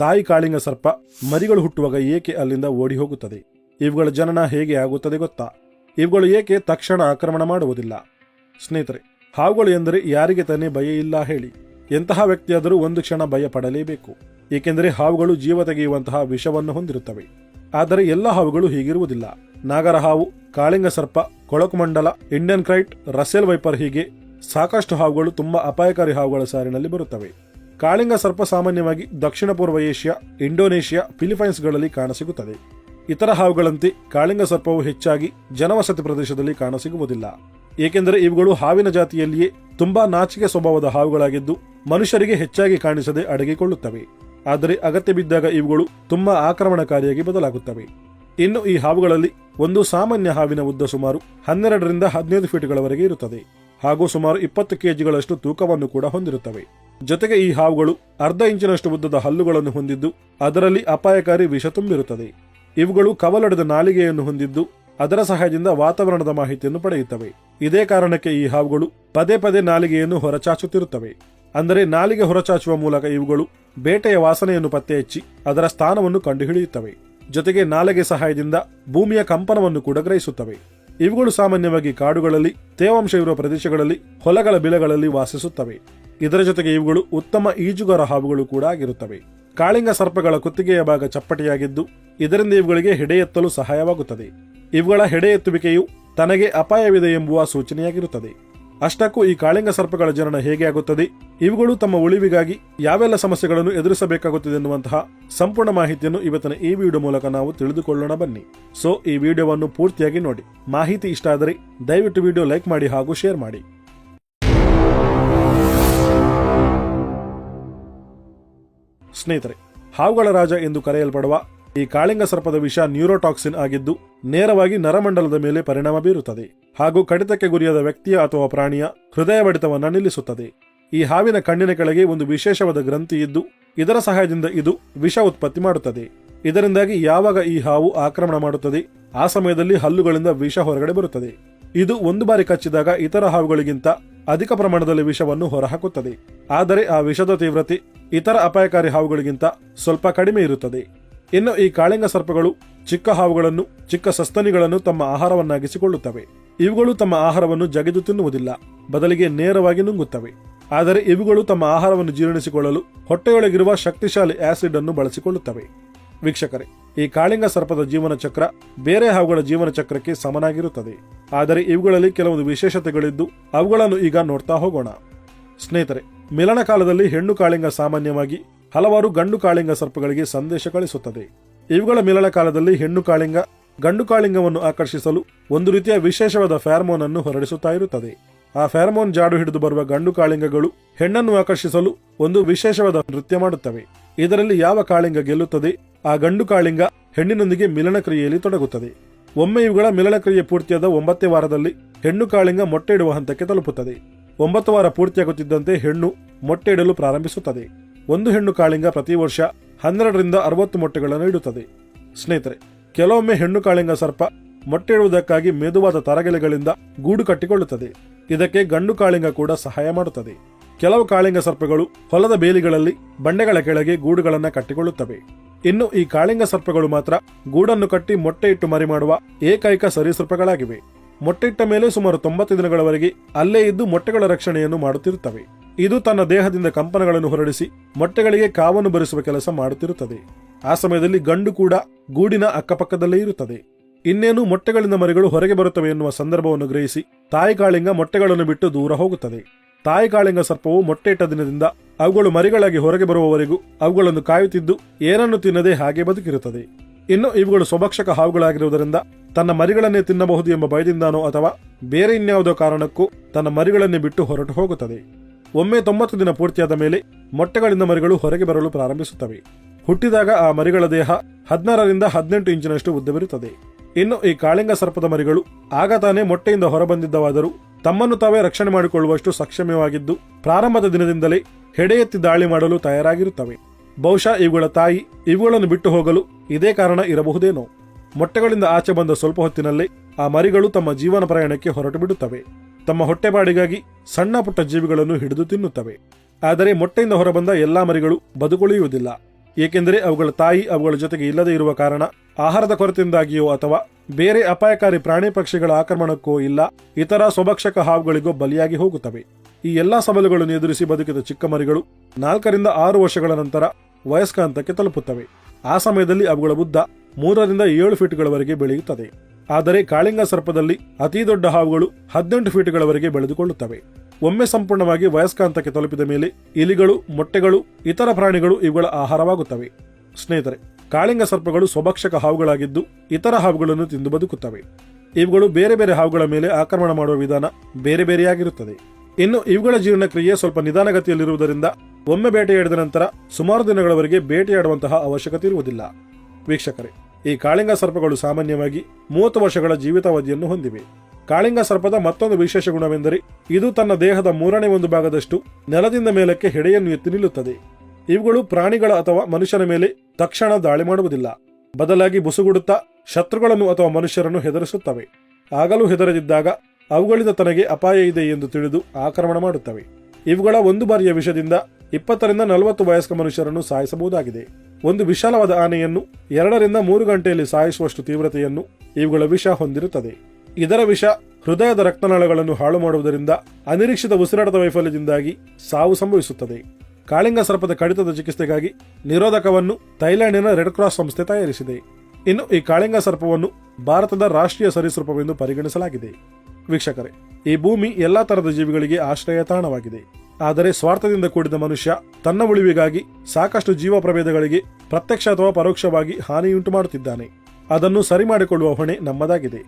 ತಾಯಿ ಕಾಳಿಂಗ ಸರ್ಪ ಮರಿಗಳು ಹುಟ್ಟುವಾಗ ಏಕೆ ಅಲ್ಲಿಂದ ಓಡಿ ಹೋಗುತ್ತದೆ ಇವುಗಳ ಜನನ ಹೇಗೆ ಆಗುತ್ತದೆ ಗೊತ್ತಾ? ಇವುಗಳು ಏಕೆ ತಕ್ಷಣ ಆಕ್ರಮಣ ಮಾಡುವುದಿಲ್ಲ? ಸ್ನೇಹಿತರೆ, ಹಾವುಗಳು ಎಂದರೆ ಯಾರಿಗೆ ತಾನೇ ಭಯ ಇಲ್ಲ ಹೇಳಿ. ಎಂತಹ ವ್ಯಕ್ತಿಯಾದರೂ ಒಂದು ಕ್ಷಣ ಭಯ ಪಡಲೇಬೇಕು. ಏಕೆಂದರೆ ಹಾವುಗಳು ಜೀವ ತೆಗೆಯುವಂತಹ ವಿಷವನ್ನು ಹೊಂದಿರುತ್ತವೆ. ಆದರೆ ಎಲ್ಲ ಹಾವುಗಳು ಹೀಗಿರುವುದಿಲ್ಲ. ನಾಗರ ಹಾವು, ಕಾಳಿಂಗ ಸರ್ಪ ಕೊಳಕುಮಂಡಲ ಇಂಡಿಯನ್ ಕ್ರೈಟ್ ರಸೆಲ್ ವೈಪರ್ ಹೀಗೆ ಸಾಕಷ್ಟು ಹಾವುಗಳು ತುಂಬಾ ಅಪಾಯಕಾರಿ ಹಾವುಗಳ ಸಾರಿನಲ್ಲಿ ಬರುತ್ತವೆ. ಕಾಳಿಂಗ ಸರ್ಪ ಸಾಮಾನ್ಯವಾಗಿ ದಕ್ಷಿಣ ಪೂರ್ವ ಏಷ್ಯಾ, ಇಂಡೋನೇಷ್ಯಾ ಫಿಲಿಪೈನ್ಸ್ಗಳಲ್ಲಿ ಕಾಣಸಿಗುತ್ತದೆ. ಇತರ ಹಾವುಗಳಂತೆ ಕಾಳಿಂಗ ಸರ್ಪವು ಹೆಚ್ಚಾಗಿ ಜನವಸತಿ ಪ್ರದೇಶದಲ್ಲಿ ಕಾಣಸಿಗುವುದಿಲ್ಲ. ಏಕೆಂದರೆ ಇವುಗಳು ಹಾವಿನ ಜಾತಿಯಲ್ಲಿಯೇ ತುಂಬಾ ನಾಚಿಕೆ ಸ್ವಭಾವದ ಹಾವುಗಳಾಗಿದ್ದು ಮನುಷ್ಯರಿಗೆ ಹೆಚ್ಚಾಗಿ ಕಾಣಿಸದೆ ಅಡಗಿಕೊಳ್ಳುತ್ತವೆ. ಆದರೆ ಅಗತ್ಯ ಬಿದ್ದಾಗ ಇವುಗಳು ತುಂಬಾ ಆಕ್ರಮಣಕಾರಿಯಾಗಿ ಬದಲಾಗುತ್ತವೆ. ಇನ್ನು ಈ ಹಾವುಗಳಲ್ಲಿ ಒಂದು ಸಾಮಾನ್ಯ ಹಾವಿನ ಉದ್ದ ಸುಮಾರು ಹನ್ನೆರಡರಿಂದ ಹದಿನೈದು ಫೀಟ್ಗಳವರೆಗೆ ಇರುತ್ತದೆ. ಹಾಗೂ ಸುಮಾರು ಇಪ್ಪತ್ತು ಕೆಜಿಗಳಷ್ಟು ತೂಕವನ್ನು ಕೂಡ ಹೊಂದಿರುತ್ತವೆ. ಜೊತೆಗೆ ಈ ಹಾವುಗಳು ಅರ್ಧ ಇಂಚಿನಷ್ಟು ಉದ್ದದ ಹಲ್ಲುಗಳನ್ನು ಹೊಂದಿದ್ದು, ಅದರಲ್ಲಿ ಅಪಾಯಕಾರಿ ವಿಷ ತುಂಬಿರುತ್ತದೆ. ಇವುಗಳು ಕವಲಡೆದ ನಾಲಿಗೆಯನ್ನು ಹೊಂದಿದ್ದು, ಅದರ ಸಹಾಯದಿಂದ ವಾತಾವರಣದ ಮಾಹಿತಿಯನ್ನು ಪಡೆಯುತ್ತವೆ. ಇದೇ ಕಾರಣಕ್ಕೆ ಈ ಹಾವುಗಳು ಪದೇ ಪದೇ ನಾಲಿಗೆಯನ್ನು ಹೊರಚಾಚುತ್ತಿರುತ್ತವೆ. ಅಂದರೆ ನಾಲಿಗೆ ಹೊರಚಾಚುವ ಮೂಲಕ ಇವುಗಳು ಬೇಟೆಯ ವಾಸನೆಯನ್ನು ಪತ್ತೆಹಚ್ಚಿ ಅದರ ಸ್ಥಾನವನ್ನು ಕಂಡುಹಿಡಿಯುತ್ತವೆ. ಜೊತೆಗೆ ನಾಲಿಗೆ ಸಹಾಯದಿಂದ ಭೂಮಿಯ ಕಂಪನವನ್ನು ಕೂಡ ಗ್ರಹಿಸುತ್ತವೆ. ಇವುಗಳು ಸಾಮಾನ್ಯವಾಗಿ ಕಾಡುಗಳಲ್ಲಿ ತೇವಾಂಶವಿರುವ ಪ್ರದೇಶಗಳಲ್ಲಿ, ಹೊಲಗಳ ಬಿಲಗಳಲ್ಲಿ ವಾಸಿಸುತ್ತವೆ. ಇದರ ಜೊತೆಗೆ ಇವುಗಳು ಉತ್ತಮ ಈಜುಗಾರ ಹಾವುಗಳು ಕೂಡ ಆಗಿರುತ್ತವೆ. ಕಾಳಿಂಗ ಸರ್ಪಗಳ ಕುತ್ತಿಗೆಯ ಭಾಗ ಚಪ್ಪಟೆಯಾಗಿದ್ದು, ಇದರಿಂದ ಇವುಗಳಿಗೆ ಹೆಡೆ ಎತ್ತಲು ಸಹಾಯವಾಗುತ್ತದೆ. ಇವುಗಳ ಹೆಡೆ ಎತ್ತುವಿಕೆಯು ತನಗೆ ಅಪಾಯವಿದೆ ಎಂಬುವ ಸೂಚನೆಯಾಗಿರುತ್ತದೆ. ಅಷ್ಟಕ್ಕೂ ಈ ಕಾಳಿಂಗ ಸರ್ಪಗಳ ಜನನ ಹೇಗೆ ಆಗುತ್ತದೆ, ಇವುಗಳು ತಮ್ಮ ಉಳಿವಿಗಾಗಿ ಯಾವೆಲ್ಲ ಸಮಸ್ಯೆಗಳನ್ನು ಎದುರಿಸಬೇಕಾಗುತ್ತದೆ ಎನ್ನುವಂತಹ ಸಂಪೂರ್ಣ ಮಾಹಿತಿಯನ್ನು ಇವತ್ತಿನ ಈ ವಿಡಿಯೋ ಮೂಲಕ ನಾವು ತಿಳಿದುಕೊಳ್ಳೋಣ ಬನ್ನಿ. ಸೊ ಈ ವಿಡಿಯೋವನ್ನು ಪೂರ್ತಿಯಾಗಿ ನೋಡಿ. ಮಾಹಿತಿ ಇಷ್ಟ ಆದರೆ ದಯವಿಟ್ಟು ವಿಡಿಯೋ ಲೈಕ್ ಮಾಡಿ ಹಾಗೂ ಶೇರ್ ಮಾಡಿ. ಸ್ನೇಹಿತರೆ, ಹಾವುಗಳ ರಾಜ ಎಂದು ಕರೆಯಲ್ಪಡುವ ಈ ಕಾಳಿಂಗ ಸರ್ಪದ ವಿಷ ನ್ಯೂರೋಟಾಕ್ಸಿನ್ ಆಗಿದ್ದು, ನೇರವಾಗಿ ನರಮಂಡಲದ ಮೇಲೆ ಪರಿಣಾಮ ಬೀರುತ್ತದೆ ಹಾಗೂ ಕಡಿತಕ್ಕೆ ಗುರಿಯಾದ ವ್ಯಕ್ತಿಯ ಅಥವಾ ಪ್ರಾಣಿಯ ಹೃದಯ ಬಡಿತವನ್ನು ನಿಲ್ಲಿಸುತ್ತದೆ. ಈ ಹಾವಿನ ಕಣ್ಣಿನ ಕೆಳಗೆ ಒಂದು ವಿಶೇಷವಾದ ಗ್ರಂಥಿ ಇದ್ದು, ಇದರ ಸಹಾಯದಿಂದ ಇದು ವಿಷ ಉತ್ಪತ್ತಿ ಮಾಡುತ್ತದೆ. ಇದರಿಂದಾಗಿ ಯಾವಾಗ ಈ ಹಾವು ಆಕ್ರಮಣ ಮಾಡುತ್ತದೆ, ಆ ಸಮಯದಲ್ಲಿ ಹಲ್ಲುಗಳಿಂದ ವಿಷ ಹೊರಗಡೆ ಬರುತ್ತದೆ. ಇದು ಒಂದು ಬಾರಿ ಕಚ್ಚಿದಾಗ ಇತರ ಹಾವುಗಳಿಗಿಂತ ಅಧಿಕ ಪ್ರಮಾಣದಲ್ಲಿ ವಿಷವನ್ನು ಹೊರಹಾಕುತ್ತದೆ. ಆದರೆ ಆ ವಿಷದ ತೀವ್ರತೆ ಇತರ ಅಪಾಯಕಾರಿ ಹಾವುಗಳಿಗಿಂತ ಸ್ವಲ್ಪ ಕಡಿಮೆ ಇರುತ್ತದೆ. ಇನ್ನು ಈ ಕಾಳಿಂಗ ಸರ್ಪಗಳು ಚಿಕ್ಕ ಹಾವುಗಳನ್ನು, ಚಿಕ್ಕ ಸಸ್ತನಿಗಳನ್ನು ತಮ್ಮ ಆಹಾರವನ್ನಾಗಿಸಿಕೊಳ್ಳುತ್ತವೆ. ಇವುಗಳು ತಮ್ಮ ಆಹಾರವನ್ನು ಜಗಿದು ತಿನ್ನುವುದಿಲ್ಲ, ಬದಲಿಗೆ ನೇರವಾಗಿ ನುಂಗುತ್ತವೆ. ಆದರೆ ಇವುಗಳು ತಮ್ಮ ಆಹಾರವನ್ನು ಜೀರ್ಣಿಸಿಕೊಳ್ಳಲು ಹೊಟ್ಟೆಯೊಳಗಿರುವ ಶಕ್ತಿಶಾಲಿ ಆಸಿಡ್ ಅನ್ನು ಬಳಸಿಕೊಳ್ಳುತ್ತವೆ. ವೀಕ್ಷಕರೇ, ಈ ಕಾಳಿಂಗ ಸರ್ಪದ ಜೀವನ ಚಕ್ರ ಬೇರೆ ಹಾವುಗಳ ಜೀವನ ಚಕ್ರಕ್ಕೆ ಸಮನಾಗಿರುತ್ತದೆ. ಆದರೆ ಇವುಗಳಲ್ಲಿ ಕೆಲವೊಂದು ವಿಶೇಷತೆಗಳಿದ್ದು, ಅವುಗಳನ್ನು ಈಗ ನೋಡ್ತಾ ಹೋಗೋಣ. ಸ್ನೇಹಿತರೆ ಮಿಲನ ಕಾಲದಲ್ಲಿ ಹೆಣ್ಣು ಕಾಳಿಂಗ ಸಾಮಾನ್ಯವಾಗಿ ಹಲವಾರು ಗಂಡು ಕಾಳಿಂಗ ಸರ್ಪಗಳಿಗೆ ಸಂದೇಶ ಕಳಿಸುತ್ತದೆ. ಇವುಗಳ ಮಿಲನ ಕಾಲದಲ್ಲಿ ಹೆಣ್ಣು ಕಾಳಿಂಗ, ಗಂಡು ಕಾಳಿಂಗವನ್ನು ಆಕರ್ಷಿಸಲು ಒಂದು ರೀತಿಯ ವಿಶೇಷವಾದ ಫ್ಯಾರ್ಮೋನ್ ಅನ್ನು ಹೊರಡಿಸುತ್ತಾ ಇರುತ್ತದೆ. ಆ ಫ್ಯಾರ್ಮೋನ್ ಜಾಡು ಹಿಡಿದು ಬರುವ ಗಂಡು ಕಾಳಿಂಗಗಳು ಹೆಣ್ಣನ್ನು ಆಕರ್ಷಿಸಲು ಒಂದು ವಿಶೇಷವಾದ ನೃತ್ಯ ಮಾಡುತ್ತವೆ. ಇದರಲ್ಲಿ ಯಾವ ಕಾಳಿಂಗ ಗೆಲ್ಲುತ್ತದೆ, ಆ ಗಂಡು ಕಾಳಿಂಗ ಹೆಣ್ಣಿನೊಂದಿಗೆ ಮಿಲನ ಕ್ರಿಯೆಯಲ್ಲಿ ತೊಡಗುತ್ತದೆ. ಒಮ್ಮೆ ಇವುಗಳ ಮಿಲನ ಕ್ರಿಯೆ ಪೂರ್ತಿಯಾದ ಒಂಬತ್ತೇ ವಾರದಲ್ಲಿ ಹೆಣ್ಣು ಕಾಳಿಂಗ ಮೊಟ್ಟೆ ಇಡುವ ಹಂತಕ್ಕೆ ತಲುಪುತ್ತದೆ. ಒಂಬತ್ತು ವಾರ ಪೂರ್ತಿಯಾಗುತ್ತಿದ್ದಂತೆ ಹೆಣ್ಣು ಮೊಟ್ಟೆ ಇಡಲು ಪ್ರಾರಂಭಿಸುತ್ತದೆ. ಒಂದು ಹೆಣ್ಣು ಕಾಳಿಂಗ ಪ್ರತಿ ವರ್ಷ ಹನ್ನೆರಡರಿಂದ ಅರವತ್ತು ಮೊಟ್ಟೆಗಳನ್ನು ಇಡುತ್ತದೆ. ಸ್ನೇಹಿತರೆ, ಕೆಲವೊಮ್ಮೆ ಹೆಣ್ಣು ಕಾಳಿಂಗ ಸರ್ಪ ಮೊಟ್ಟೆ ಇಡುವುದಕ್ಕಾಗಿ ಮೆದುವಾದ ತರಗೆಲೆಗಳಿಂದ ಗೂಡು ಕಟ್ಟಿಕೊಳ್ಳುತ್ತದೆ. ಇದಕ್ಕೆ ಗಂಡು ಕಾಳಿಂಗ ಕೂಡ ಸಹಾಯ ಮಾಡುತ್ತದೆ. ಕೆಲವು ಕಾಳಿಂಗ ಸರ್ಪಗಳು ಹೊಲದ ಬೇಲಿಗಳಲ್ಲಿ ಬಂಡೆಗಳ ಕೆಳಗೆ ಗೂಡುಗಳನ್ನು ಕಟ್ಟಿಕೊಳ್ಳುತ್ತವೆ. ಇನ್ನು ಈ ಕಾಳಿಂಗ ಸರ್ಪಗಳು ಮಾತ್ರ ಗೂಡನ್ನು ಕಟ್ಟಿ ಮೊಟ್ಟೆ ಇಟ್ಟು ಮರಿ ಮಾಡುವ ಏಕೈಕ ಸರೀಸೃಪಗಳಾಗಿವೆ ಮೊಟ್ಟೆಯಿಟ್ಟ ಮೇಲೆ ಸುಮಾರು ತೊಂಬತ್ತು ದಿನಗಳವರೆಗೆ ಅಲ್ಲೇ ಇದ್ದು ಮೊಟ್ಟೆಗಳ ರಕ್ಷಣೆಯನ್ನು ಮಾಡುತ್ತಿರುತ್ತವೆ. ಇದು ತನ್ನ ದೇಹದಿಂದ ಕಂಪನಗಳನ್ನು ಹೊರಡಿಸಿ ಮೊಟ್ಟೆಗಳಿಗೆ ಕಾವನ್ನು ಬರಿಸುವ ಕೆಲಸ ಮಾಡುತ್ತಿರುತ್ತದೆ. ಆ ಸಮಯದಲ್ಲಿ ಗಂಡು ಕೂಡ ಗೂಡಿನ ಅಕ್ಕಪಕ್ಕದಲ್ಲೇ ಇರುತ್ತದೆ. ಇನ್ನೇನು ಮೊಟ್ಟೆಗಳಿಂದ ಮರಿಗಳು ಹೊರಗೆ ಬರುತ್ತವೆ ಎನ್ನುವ ಸಂದರ್ಭವನ್ನು ಗ್ರಹಿಸಿ ತಾಯಿ ಕಾಳಿಂಗ ಮೊಟ್ಟೆಗಳನ್ನು ಬಿಟ್ಟು ದೂರ ಹೋಗುತ್ತದೆ. ತಾಯಿ ಕಾಳಿಂಗ ಸರ್ಪವು ಮೊಟ್ಟೆಟ್ಟ ದಿನದಿಂದ ಅವುಗಳು ಮರಿಗಳಾಗಿ ಹೊರಗೆ ಬರುವವರೆಗೂ ಅವುಗಳನ್ನು ಕಾಯುತ್ತಿದ್ದು ಏನನ್ನು ತಿನ್ನದೆ ಹಾಗೆ ಬದುಕಿರುತ್ತದೆ. ಇನ್ನು ಇವುಗಳು ಸ್ವಭಕ್ಷಕ ಹಾವುಗಳಾಗಿರುವುದರಿಂದ ತನ್ನ ಮರಿಗಳನ್ನೇ ತಿನ್ನಬಹುದು ಎಂಬ ಭಯದಿಂದಾನೋ ಅಥವಾ ಬೇರೆ ಇನ್ಯಾವುದೋ ಕಾರಣಕ್ಕೂ ತನ್ನ ಮರಿಗಳನ್ನೇ ಬಿಟ್ಟು ಹೊರಟು ಹೋಗುತ್ತದೆ. ಒಮ್ಮೆ ತೊಂಬತ್ತು ದಿನ ಪೂರ್ತಿಯಾದ ಮೇಲೆ ಮೊಟ್ಟೆಗಳಿಂದ ಮರಿಗಳು ಹೊರಗೆ ಬರಲು ಪ್ರಾರಂಭಿಸುತ್ತವೆ. ಹುಟ್ಟಿದಾಗ ಆ ಮರಿಗಳ ದೇಹ ಹದಿನಾರರಿಂದ ಹದಿನೆಂಟು ಇಂಚಿನಷ್ಟು ಉದ್ದವಿರುತ್ತದೆ ಇನ್ನು ಈ ಕಾಳಿಂಗ ಸರ್ಪದ ಮರಿಗಳು ಆಗ ತಾನೇ ಮೊಟ್ಟೆಯಿಂದ ಹೊರಬಂದಿದ್ದವಾದರೂ ತಮ್ಮನ್ನು ತಾವೇ ರಕ್ಷಣೆ ಮಾಡಿಕೊಳ್ಳುವಷ್ಟು ಸಕ್ಷಮವಾಗಿದ್ದು ಪ್ರಾರಂಭದ ದಿನದಿಂದಲೇ ಹೆಡೆಯೆತ್ತಿ ದಾಳಿ ಮಾಡಲು ತಯಾರಾಗಿರುತ್ತವೆ. ಬಹುಶಃ ಇವುಗಳ ತಾಯಿ ಇವುಗಳನ್ನು ಬಿಟ್ಟು ಹೋಗಲು ಇದೇ ಕಾರಣ ಇರಬಹುದೇನೋ. ಮೊಟ್ಟೆಗಳಿಂದ ಆಚೆ ಬಂದ ಸ್ವಲ್ಪ ಹೊತ್ತಿನಲ್ಲಿ ಆ ಮರಿಗಳು ತಮ್ಮ ಜೀವನ ಪ್ರಯಾಣಕ್ಕೆ ಹೊರಟು ಬಿಡುತ್ತವೆ. ತಮ್ಮ ಹೊಟ್ಟೆಪಾಡಿಗಾಗಿ ಸಣ್ಣ ಪುಟ್ಟ ಜೀವಿಗಳನ್ನು ಹಿಡಿದು ತಿನ್ನುತ್ತವೆ. ಆದರೆ ಮೊಟ್ಟೆಯಿಂದ ಹೊರಬಂದ ಎಲ್ಲಾ ಮರಿಗಳು ಬದುಕುಳಿಯುವುದಿಲ್ಲ. ಏಕೆಂದರೆ ಅವುಗಳ ತಾಯಿ ಅವುಗಳ ಜೊತೆಗೆ ಇಲ್ಲದೇ ಇರುವ ಕಾರಣ ಆಹಾರದ ಕೊರತೆಯಿಂದಾಗಿಯೋ ಅಥವಾ ಬೇರೆ ಅಪಾಯಕಾರಿ ಪ್ರಾಣಿ ಪಕ್ಷಿಗಳ ಆಕ್ರಮಣಕ್ಕೋ ಇಲ್ಲ, ಇತರ ಸ್ವಭಕ್ಷಕ ಹಾವುಗಳಿಗೋ ಬಲಿಯಾಗಿ ಹೋಗುತ್ತವೆ. ಈ ಎಲ್ಲಾ ಸವಾಲುಗಳನ್ನು ಎದುರಿಸಿ ಬದುಕಿದ ಚಿಕ್ಕ ಮರಿಗಳು ನಾಲ್ಕರಿಂದ ಆರು ವರ್ಷಗಳ ನಂತರ ವಯಸ್ಕ ಹಂತಕ್ಕೆ ತಲುಪುತ್ತವೆ. ಆ ಸಮಯದಲ್ಲಿ ಅವುಗಳ ಉದ್ದ ಮೂರರಿಂದ ಏಳು ಫೀಟ್ಗಳವರೆಗೆ ಬೆಳೆಯುತ್ತದೆ. ಆದರೆ ಕಾಳಿಂಗ ಸರ್ಪದಲ್ಲಿ ಅತಿ ದೊಡ್ಡ ಹಾವುಗಳು ಹದಿನೆಂಟು ಫೀಟ್ಗಳವರೆಗೆ ಬೆಳೆದುಕೊಳ್ಳುತ್ತವೆ. ಒಮ್ಮೆ ಸಂಪೂರ್ಣವಾಗಿ ವಯಸ್ಕ ಹಂತಕ್ಕೆ ತಲುಪಿದ ಮೇಲೆ ಇಲಿಗಳು, ಮೊಟ್ಟೆಗಳು, ಇತರ ಪ್ರಾಣಿಗಳು ಇವುಗಳ ಆಹಾರವಾಗುತ್ತವೆ. ಸ್ನೇಹಿತರೆ, ಕಾಳಿಂಗ ಸರ್ಪಗಳು ಸ್ವಭಕ್ಷಕ ಹಾವುಗಳಾಗಿದ್ದು ಇತರ ಹಾವುಗಳನ್ನು ತಿಂದು ಬದುಕುತ್ತವೆ. ಇವುಗಳು ಬೇರೆ ಬೇರೆ ಹಾವುಗಳ ಮೇಲೆ ಆಕ್ರಮಣ ಮಾಡುವ ವಿಧಾನ ಬೇರೆ ಬೇರೆಯಾಗಿರುತ್ತದೆ. ಇನ್ನು ಇವುಗಳ ಜೀರ್ಣಕ್ರಿಯೆ ಸ್ವಲ್ಪ ನಿಧಾನಗತಿಯಲ್ಲಿರುವುದರಿಂದ ಒಮ್ಮೆ ಬೇಟೆಯಾಡಿದ ನಂತರ ಸುಮಾರು ದಿನಗಳವರೆಗೆ ಬೇಟೆಯಾಡುವಂತಹ ಅವಶ್ಯಕತೆ ಇರುವುದಿಲ್ಲ. ವೀಕ್ಷಕರೇ, ಈ ಕಾಳಿಂಗ ಸರ್ಪಗಳು ಸಾಮಾನ್ಯವಾಗಿ ಮೂವತ್ತು ವರ್ಷಗಳ ಜೀವಿತಾವಧಿಯನ್ನು ಹೊಂದಿವೆ. ಕಾಳಿಂಗ ಸರ್ಪದ ಮತ್ತೊಂದು ವಿಶೇಷ ಗುಣವೆಂದರೆ, ಇದು ತನ್ನ ದೇಹದ ಮೂರನೇ ಒಂದು ಭಾಗದಷ್ಟು ನೆಲದಿಂದ ಮೇಲಕ್ಕೆ ಹೆಡೆಯನ್ನು ಎತ್ತಿ ನಿಲ್ಲುತ್ತದೆ. ಇವುಗಳು ಪ್ರಾಣಿಗಳ ಅಥವಾ ಮನುಷ್ಯನ ಮೇಲೆ ತಕ್ಷಣ ದಾಳಿ ಮಾಡುವುದಿಲ್ಲ. ಬದಲಾಗಿ ಬುಸುಗುಡುತ್ತಾ ಶತ್ರುಗಳನ್ನು ಅಥವಾ ಮನುಷ್ಯರನ್ನು ಹೆದರಿಸುತ್ತವೆ. ಆಗಲೂ ಹೆದರದಿದ್ದಾಗ ಅವುಗಳಿಂದ ತನಗೆ ಅಪಾಯ ಇದೆ ಎಂದು ತಿಳಿದು ಆಕ್ರಮಣ ಮಾಡುತ್ತವೆ. ಇವುಗಳ ಒಂದು ಬಾರಿಯ ವಿಷದಿಂದ ಇಪ್ಪತ್ತರಿಂದ ನಲವತ್ತು ವಯಸ್ಕ ಮನುಷ್ಯರನ್ನು ಸಾಯಿಸಬಹುದಾಗಿದೆ. ಒಂದು ವಿಶಾಲವಾದ ಆನೆಯನ್ನು ಎರಡರಿಂದ ಮೂರು ಗಂಟೆಯಲ್ಲಿ ಸಾಯಿಸುವಷ್ಟು ತೀವ್ರತೆಯನ್ನು ಇವುಗಳ ವಿಷ ಹೊಂದಿರುತ್ತದೆ. ಇದರ ವಿಷ ಹೃದಯದ ರಕ್ತನಾಳಗಳನ್ನು ಹಾಳು ಮಾಡುವುದರಿಂದ ಅನಿರೀಕ್ಷಿತ ಉಸಿರಾಟದ ವೈಫಲ್ಯದಿಂದಾಗಿ ಸಾವು ಸಂಭವಿಸುತ್ತದೆ. ಕಾಳಿಂಗ ಸರ್ಪದ ಕಡಿತದ ಚಿಕಿತ್ಸೆಗಾಗಿ ನಿರೋಧಕವನ್ನು ಥೈಲ್ಯಾಂಡಿನ ರೆಡ್ ಕ್ರಾಸ್ ಸಂಸ್ಥೆ ತಯಾರಿಸಿದೆ. ಇನ್ನು ಈ ಕಾಳಿಂಗ ಸರ್ಪವನ್ನು ಭಾರತದ ರಾಷ್ಟ್ರೀಯ ಸರೀಸೃಪವೆಂದು ಪರಿಗಣಿಸಲಾಗಿದೆ. ವೀಕ್ಷಕರೇ, ಈ ಭೂಮಿ ಎಲ್ಲಾ ತರದ ಜೀವಿಗಳಿಗೆ ಆಶ್ರಯ ತಾಣವಾಗಿದೆ ಆದರೆ ಸ್ವಾರ್ಥದಿಂದ ಕೂಡಿದ ಮನುಷ್ಯ ತನ್ನ ಉಳಿವಿಗಾಗಿ ಸಾಕಷ್ಟು ಜೀವ ಪ್ರಭೇದಗಳಿಗೆ ಪ್ರತ್ಯಕ್ಷ ಅಥವಾ ಪರೋಕ್ಷವಾಗಿ ಹಾನಿಯುಂಟು ಮಾಡುತ್ತಿದ್ದಾನೆ. ಅದನ್ನು ಸರಿ ಮಾಡಿಕೊಳ್ಳುವ ಹೊಣೆ ನಮ್ಮದಾಗಿದೆ.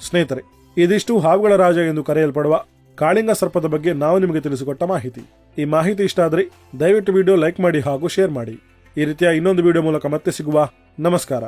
ಸ್ನೇಹಿತರೆ, ಇದಿಷ್ಟು ಹಾವುಗಳ ರಾಜ ಎಂದು ಕರೆಯಲ್ಪಡುವ ಕಾಳಿಂಗ ಸರ್ಪದ ಬಗ್ಗೆ ನಾವು ನಿಮಗೆ ತಿಳಿಸಿಕೊಟ್ಟ ಮಾಹಿತಿ. ಈ ಮಾಹಿತಿ ಇಷ್ಟ ಆದರೆ ದಯವಿಟ್ಟು ವಿಡಿಯೋ ಲೈಕ್ ಮಾಡಿ ಹಾಗೂ ಶೇರ್ ಮಾಡಿ. ಈ ರೀತಿಯ ಇನ್ನೊಂದು ವಿಡಿಯೋ ಮೂಲಕ ಮತ್ತೆ ಸಿಗುವ ನಮಸ್ಕಾರ.